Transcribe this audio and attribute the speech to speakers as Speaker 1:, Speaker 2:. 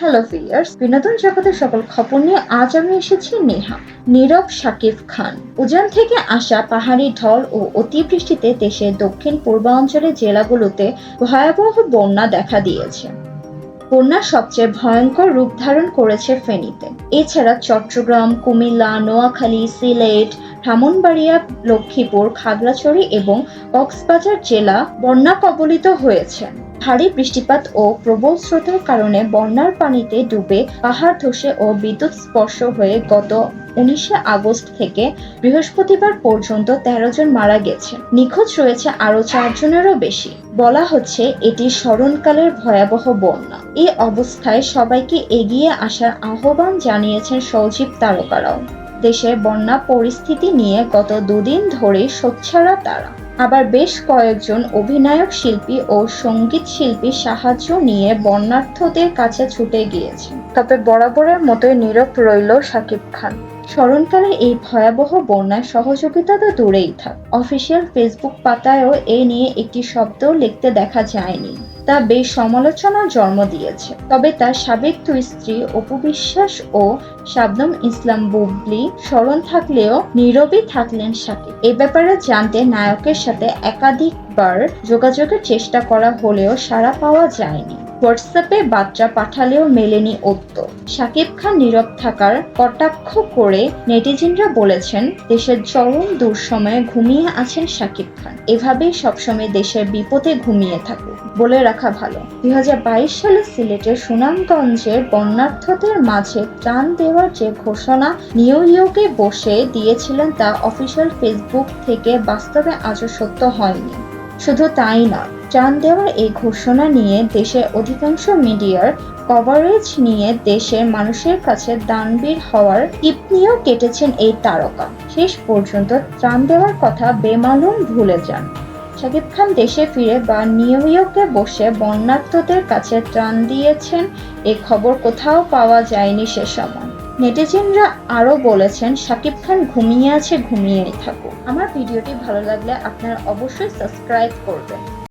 Speaker 1: Hello viewers বিনোদন জগতের সকল খবর নিয়ে আজ আমি এসেছি নেহা, নীরব শাকিব খান। উজান থেকে আসা পাহাড়ি ঢল ও অতিবৃষ্টিতে দেশের দক্ষিণ পূর্বাঞ্চলের জেলাগুলোতে ভয়াবহ বন্যা দেখা দিয়েছে। বন্যা সবচেয়ে ভয়ঙ্কর রূপ ধারণ করেছে ফেনীতে। এছাড়া চট্টগ্রাম, কুমিল্লা, নোয়াখালী, সিলেট, ব্রাহ্মণবাড়িয়া, লক্ষ্মীপুর, খাগড়াছড়ি এবং কক্সবাজার জেলা বন্যা কবলিত হয়েছে। ভারী বৃষ্টিপাত ও প্রবল স্রোতের কারণে বন্যার পানিতে ডুবে পাহাড় ধসে ও বিদ্যুৎ স্পর্শ হয়ে গত উনিশে আগস্ট থেকে বৃহস্পতিবার পর্যন্ত তেরো জন মারা গেছে। নিখোঁজ রয়েছে আরও চারজনেরও বেশি। বলা হচ্ছে, এটি স্মরণকালের ভয়াবহ বন্যা। এই অবস্থায় সবাইকে এগিয়ে আসার আহ্বান জানিয়েছেন সজীব তারকারাও। দেশের বন্যা পরিস্থিতি নিয়ে গত দুদিন ধরে সোচ্চারা তারা। আবার বেশ কয়েকজন অভিনায়ক শিল্পী ও সংগীত শিল্পী সাহায্য নিয়ে বন্যার্থদের কাছে ছুটে গিয়েছেন। তবে বরাবরের মতোই নীরব রইল শাকিব খান। স্মরণকালে এই ভয়াবহ বন্যায় সহযোগিতা তো দূরেই থাক। অফিসিয়াল ফেসবুক পাতায়ও এ নিয়ে একটি শব্দও লিখতে দেখা যায়নি। তা বেশ সমালোচনার জন্ম দিয়েছে। তবে তার সাবেক দুই স্ত্রী অপু বিশ্বাস ও শাবনম ইসলাম বুবলি স্মরণ থাকলেও নীরবই থাকলেন শাকিব এ ব্যাপারে জানতে নায়কের সাথে একাধিকবার যোগাযোগের চেষ্টা করা হলেও সাড়া পাওয়া যায়নি। হোয়াটসঅ্যাপে বার্তা পাঠালেও মেলেনি উত্তর শাকিব খান নীরব থাকার কটাক্ষ করে নেটিজেনরা বলেছেন, দেশের চরম দুঃসময়ে ঘুমিয়ে আছেন শাকিব খান। এভাবেই সবসময় দেশের বিপদে ঘুমিয়ে থাকুক বলে রাখা ভালো। দুই হাজার বাইশ সালে সিলেটের সুনামগঞ্জের বন্যার্থদের মাঝে ত্রাণ দেওয়ার যে ঘোষণা নিউ ইয়র্কে বসে দিয়েছিলেন তা অফিসিয়াল ফেসবুক থেকে বাস্তবে আজও সত্য হয়নি। শুধু তাই নয় ত্রাণ দেওয়ার এই ঘোষণা নিয়ে দেশের অধিকাংশ মিডিয়ার কভারেজ নিয়ে দেশের মানুষের কাছে দানবীর হওয়ার টিপ নিয়েও কেটেছেন এই তারকা। শেষ পর্যন্ত ত্রাণ দেওয়ার কথা বেমালুম ভুলে যান। শাকিব খান দেশে ফিরে বা নিউ ইয়র্কে বসে বন্যার্থদের কাছে ত্রাণ দিয়েছেন, এ খবর কোথাও পাওয়া যায়নি সে সময়। নেটিজেনরা আরও বলেছেন, শাকিব খান ঘুমিয়ে আছে, ঘুমিয়েই থাকুক। আমার ভিডিওটি ভালো লাগলে আপনারা অবশ্যই সাবস্ক্রাইব করবেন।